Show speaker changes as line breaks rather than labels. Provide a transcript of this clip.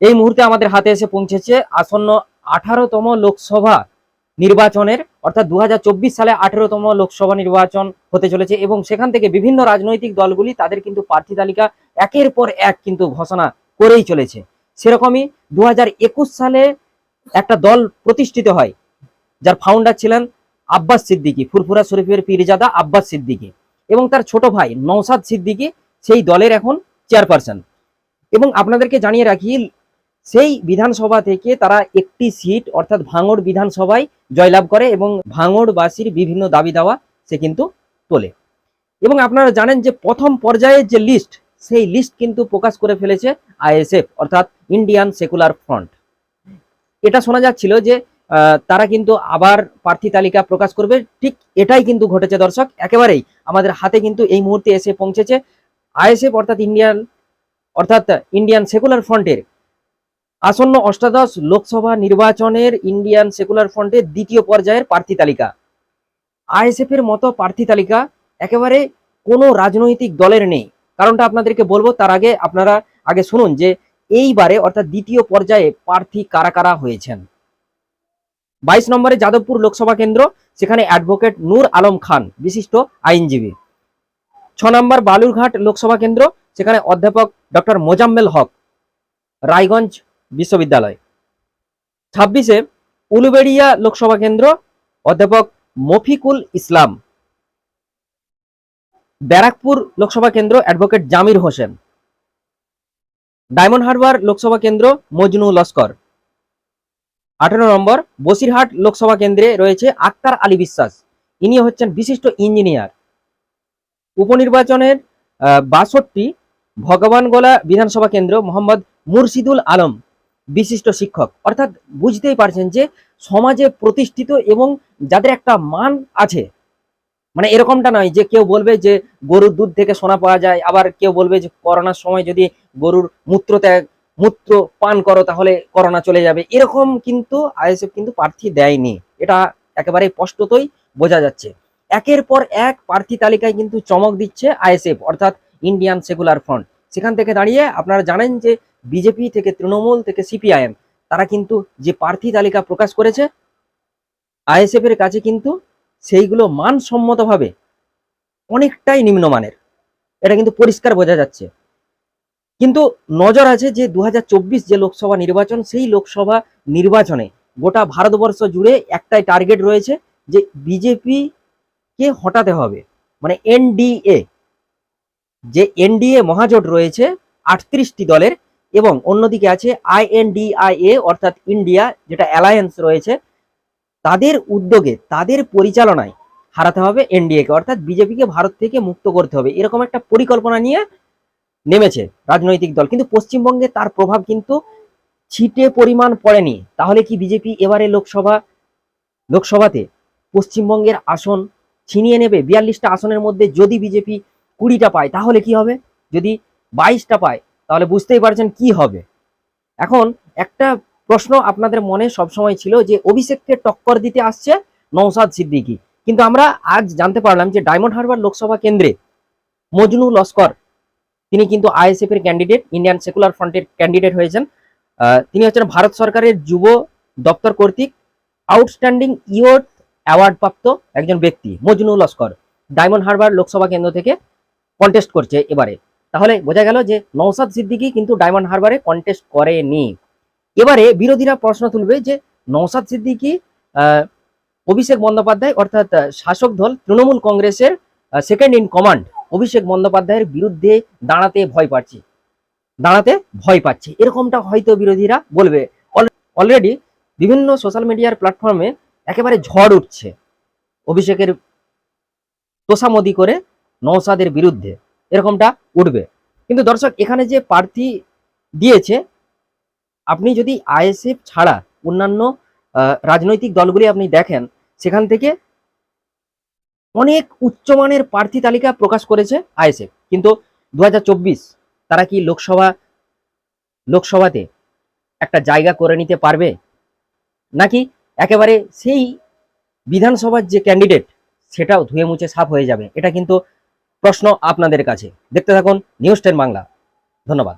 এই মুহূর্তে আমাদের হাতে এসে পৌঁছেছে আসন্ন আঠারোতম লোকসভা নির্বাচনের, অর্থাৎ দু হাজার চব্বিশ সালে আঠেরোতম লোকসভা নির্বাচন হতে চলেছে এবং সেখান থেকে বিভিন্ন রাজনৈতিক দলগুলি তাদের কিন্তু প্রার্থী তালিকা একের পর এক কিন্তু ঘোষণা করেই চলেছে। সেরকমই দু হাজার একুশ সালে একটা দল প্রতিষ্ঠিত হয়, যার ফাউন্ডার ছিলেন আব্বাস সিদ্দিকী, ফুরফুরা শরীফের পীরজাদা আব্বাস সিদ্দিকী এবং তার ছোট ভাই নওসাদ সিদ্দিকী, সেই দলের এখন চেয়ারপারসন এবং আপনাদেরকে জানিয়ে রাখি সেই বিধানসভা থেকে তারা একটি সিট, অর্থাৎ ভাঙড় বিধানসভায় জয়লাভ করে এবং ভাঙড়বাসীর বিভিন্ন দাবি দাওয়া সে কিন্তু তোলে। এবং আপনারা জানেন যে প্রথম পর্যায়ের যে লিস্ট সেই লিস্ট কিন্তু প্রকাশ করে ফেলেছে আইএসএফ, অর্থাৎ ইন্ডিয়ান সেকুলার ফ্রন্ট এটা শোনা যাচ্ছিল যে তারা কিন্তু আবার প্রার্থী তালিকা প্রকাশ করবে। ঠিক এটাই কিন্তু ঘটেছে দর্শক। একেবারেই আমাদের হাতে কিন্তু এই মুহূর্তে এসে পৌঁছেছে আইএসএফ, অর্থাৎ ইন্ডিয়ান অর্থাৎ ইন্ডিয়ান সেকুলার ফ্রন্টের আসন্ন অষ্টাদশ লোকসভা নির্বাচনের ইন্ডিয়ান সেকুলার ফ্রন্টের দ্বিতীয় পর্যায়ের প্রার্থী তালিকা। আইএসএফ এর মতো প্রার্থী তালিকা একেবারে কোনো রাজনৈতিক দলের নেই। কারণটা আপনাদেরকে বলব, তার আগে আপনারা আগে শুনুন যে এইবারে অর্থাৎ দ্বিতীয় পর্যায়ে প্রার্থী কারা কারা হয়েছেন। বাইশ নম্বরে যাদবপুর লোকসভা কেন্দ্র, সেখানে অ্যাডভোকেট নূর আলম খান, বিশিষ্ট আইনজীবী। ছ নম্বর বালুরঘাট লোকসভা কেন্দ্র, সেখানে অধ্যাপক ডক্টর মোজাম্মেল হক। রায়গঞ্জ বিশ্ববিদ্যালয়। ছাব্বিশে উলুবেড়িয়া লোকসভা কেন্দ্র অধ্যাপক মফিকুল ইসলাম। ব্যারাকপুর লোকসভা কেন্দ্র অ্যাডভোকেট জামির হোসেন। ডায়মন্ড হারবার লোকসভা কেন্দ্র মজনু লস্কর। আঠারো নম্বর বসিরহাট লোকসভা কেন্দ্রে রয়েছে আক্তার আলী বিশ্বাস। ইনি হচ্ছেন বিশিষ্ট ইঞ্জিনিয়ার। উপনির্বাচনের বাষট্টি ভগবানগোলা বিধানসভা কেন্দ্র মোহাম্মদ মুর্শিদুল আলম। বিশিষ্ট শিক্ষক। অর্থাৎ বুঝতেই পারছেন যে সমাজে প্রতিষ্ঠিত এবং যাদের একটা মান আছে মানে এরকমটা নয় যে কেউ বলবে যে গরুর দুধ থেকে সোনা পাওয়া যায়, আবার কেউ বলবে যে করোনার সময় যদি গরুর মূত্র ত্যাগ, মূত্র পান করো তাহলে করোনা চলে যাবে। এরকম কিন্তু আইএসএফ কিন্তু প্রার্থী দেয়নি। এটা একেবারে স্পষ্টতই বোঝা যাচ্ছে। একের পর এক প্রার্থী তালিকায় কিন্তু চমক দিচ্ছে আইএসএফ, অর্থাৎ ইন্ডিয়ান সেকুলার ফ্রন্ট। সেখান থেকে দাঁড়িয়ে আপনারা জানেন যে বিজেপি থেকে তৃণমূল থেকে সিপিআইএম, তারা কিন্তু যে প্রার্থী তালিকা প্রকাশ করেছে, আইএসএফ এর কাছে কিন্তু সেইগুলো মানসম্মতভাবে অনেকটাই নিম্নমানের। এটা কিন্তু পরিষ্কার বোঝা যাচ্ছে। কিন্তু নজর আছে যে দু হাজার চব্বিশ যে লোকসভা নির্বাচন, সেই লোকসভা নির্বাচনে গোটা ভারতবর্ষ জুড়ে একটাই টার্গেট রয়েছে যে বিজেপি কে হটাতে হবে। মানে এনডিএ যে এনডিএ মহাজোট রয়েছে আটত্রিশটি দলের এবং অন্যদিকে আছে আইএনডিআইএ, অর্থাৎ ইন্ডিয়া, যেটা অ্যালায়েন্স রয়েছে, তাদের উদ্যোগে, তাদের পরিচালনায় হারাতে হবে এনডিএ কে অর্থাৎ বিজেপিকে ভারত থেকে মুক্ত করতে হবে। এরকম একটা পরিকল্পনা নিয়ে নেমেছে রাজনৈতিক দল। কিন্তু পশ্চিমবঙ্গে তার প্রভাব কিন্তু ছিটে পরিমাণ পড়েনি। তাহলে কি বিজেপি এবারে লোকসভা, লোকসভাতে পশ্চিমবঙ্গের আসন ছিনিয়ে নেবে? বিয়াল্লিশটা আসনের মধ্যে যদি বিজেপি কুড়িটা পায়, তাহলে কি হবে? যদি বাইশটা পায় তাহলে বুঝতেই পারছেন কি হবে। এখন একটা প্রশ্ন আপনাদের মনে সবসময় ছিল যে, অভিষেককে টক্কর দিতে আসছে নৌসাদ সিদ্দিকি। কিন্তু আমরা আজ জানতে পারলাম যে, ডায়মন্ড হারবার লোকসভা কেন্দ্রে মজনু লস্কর, তিনি কিন্তু আইএসএফ এর ক্যান্ডিডেট ইন্ডিয়ান সেকুলার ফ্রন্টের ক্যান্ডিডেট হয়েছেন। তিনি হচ্ছেন ভারত সরকারের যুব দপ্তর কর্তৃক আউটস্ট্যান্ডিং ইয়র্থ অ্যাওয়ার্ড প্রাপ্ত একজন ব্যক্তি, মজনু লস্কর। ডায়মন্ড হারবার লোকসভা কেন্দ্র থেকে কন্টেস্ট করছে এবারে। তাহলে বোঝা গেল যে নৌসাদ সিদ্দিকী কিন্তু ডায়মন্ড হারবারে কন্টেস্ট করেনি। এবারে বিরোধীরা প্রশ্ন তুলবে যে নৌসাদ সিদ্দিকী অভিষেক বন্দ্যোপাধ্যায় অর্থাৎ শাসক দল তৃণমূল কংগ্রেসের সেকেন্ড ইন কমান্ড অভিষেক বন্দ্যোপাধ্যায়ের বিরুদ্ধে দাঁড়াতে ভয় পাচ্ছি। দাঁড়াতে ভয় পাচ্ছে। এরকমটা হয়তো বিরোধীরা বলবে। অলরেডি বিভিন্ন সোশ্যাল মিডিয়ার প্ল্যাটফর্মে একেবারে ঝড় উঠছে। অভিষেকের তোষামদি করে নৌসাদের বিরুদ্ধে। এরকমটা উঠবে। কিন্তু দর্শক, এখানে যে প্রার্থী দিয়েছে, আপনি যদি আইএসএফ ছাড়া অন্যান্য রাজনৈতিক দলগুলি আপনি দেখেন, সেখান থেকে অনেক উচ্চমানের প্রার্থী তালিকা প্রকাশ করেছে আইএসএফ। কিন্তু দু হাজার চব্বিশ তারা কি লোকসভা, লোকসভাতে একটা জায়গা করে নিতে পারবে? নাকি একেবারে সেই বিধানসভার যে ক্যান্ডিডেট, সেটাও ধুয়ে মুছে সাফ হয়ে যাবে? এটা কিন্তু প্রশ্ন আপনাদের কাছে। দেখতে থাকুন নিউজ টেন বাংলা। ধন্যবাদ।